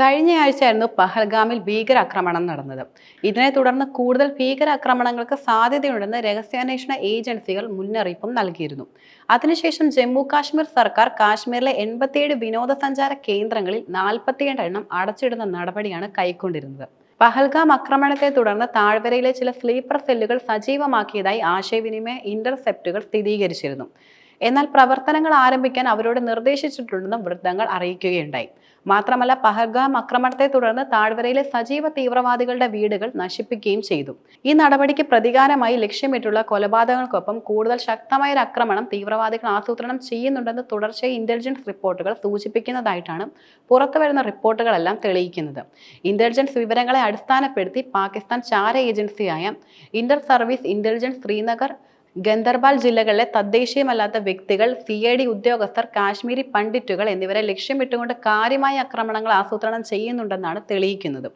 കഴിഞ്ഞയാഴ്ചയായിരുന്നു പഹൽഗാമിൽ ഭീകരാക്രമണം നടന്നത്. ഇതിനെ തുടർന്ന് കൂടുതൽ ഭീകരാക്രമണങ്ങൾക്ക് സാധ്യതയുണ്ടെന്ന് രഹസ്യാന്വേഷണ ഏജൻസികൾ മുന്നറിയിപ്പും നൽകിയിരുന്നു. അതിനുശേഷം ജമ്മു കാശ്മീർ സർക്കാർ കാശ്മീരിലെ എൺപത്തിയേഴ് വിനോദസഞ്ചാര കേന്ദ്രങ്ങളിൽ നാൽപ്പത്തിയേഴ് എണ്ണം അടച്ചിടുന്ന നടപടിയാണ് കൈക്കൊണ്ടിരുന്നത്. പഹൽഗാം ആക്രമണത്തെ തുടർന്ന് താഴ്വരയിലെ ചില സ്ലീപ്പർ സെല്ലുകൾ സജീവമാക്കിയതായി ആശയവിനിമയ ഇന്റർസെപ്റ്റുകൾ സ്ഥിരീകരിച്ചിരുന്നു. എന്നാൽ പ്രവർത്തനങ്ങൾ ആരംഭിക്കാൻ അവരോട് നിർദ്ദേശിച്ചിട്ടുണ്ടെന്നും വൃത്തങ്ങൾ അറിയിക്കുകയുണ്ടായി. മാത്രമല്ല പഹൽഗാം ആക്രമണത്തെ തുടർന്ന് താഴ്വരയിലെ സജീവ തീവ്രവാദികളുടെ വീടുകൾ നശിപ്പിക്കുകയും ചെയ്തു. ഈ നടപടിക്ക് പ്രതികാരമായി ലക്ഷ്യമിട്ടുള്ള കൊലപാതകങ്ങൾക്കൊപ്പം കൂടുതൽ ശക്തമായ ഒരു ആക്രമണം തീവ്രവാദികൾ ആസൂത്രണം ചെയ്യുന്നുണ്ടെന്ന് തുടർച്ചയായി ഇന്റലിജൻസ് റിപ്പോർട്ടുകൾ സൂചിപ്പിക്കുന്നതായിട്ടാണ് പുറത്തുവരുന്ന റിപ്പോർട്ടുകളെല്ലാം തെളിയിക്കുന്നത്. ഇന്റലിജൻസ് വിവരങ്ങളെ അടിസ്ഥാനപ്പെടുത്തി പാകിസ്ഥാൻ ചാര ഏജൻസിയായ inter service intelligence Srinagar Ganderbal ജില്ലകളിലെ തദ്ദേശീയമല്ലാത്ത വ്യക്തികൾ സി ഐ ഡി ഉദ്യോഗസ്ഥർ കാശ്മീരി പണ്ഡിറ്റുകൾ എന്നിവരെ ലക്ഷ്യമിട്ടുകൊണ്ട് കാര്യമായ ആക്രമണങ്ങൾ ആസൂത്രണം ചെയ്യുന്നുണ്ടെന്നാണ് തെളിയിക്കുന്നത്.